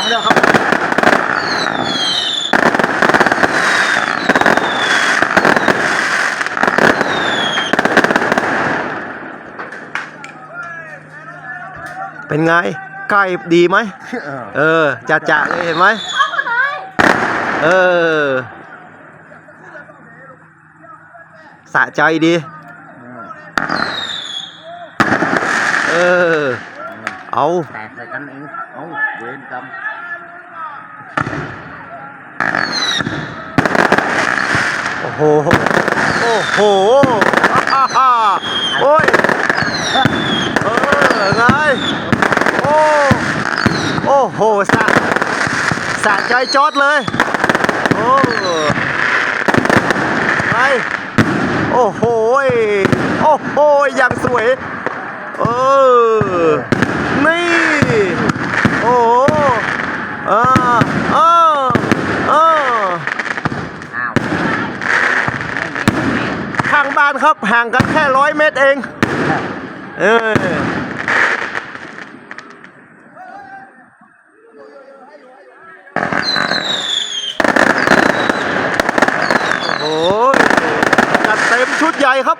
างแล้วครับเป็นไงใกล้ดีไหม เออจะจะเลยเห็นไหม เออ สะใจดี เออ เอา แตกใส่กันเอง เอา เวรกรรม โอ้โห โอ้โหฮ่าฮ่าโอ้ยเออไงโอ้โอ้โหสะสะใจจอดเลย โอ้ไงโอ้โหโอ้โหยอย่างสวย เออ นี่ อ่าอ่าอ่าอ้าวข้างบ้านครับห่างกันแค่ร้อยเมตรเอง เออโอ้โหจัดเต็มชุดใหญ่ครับ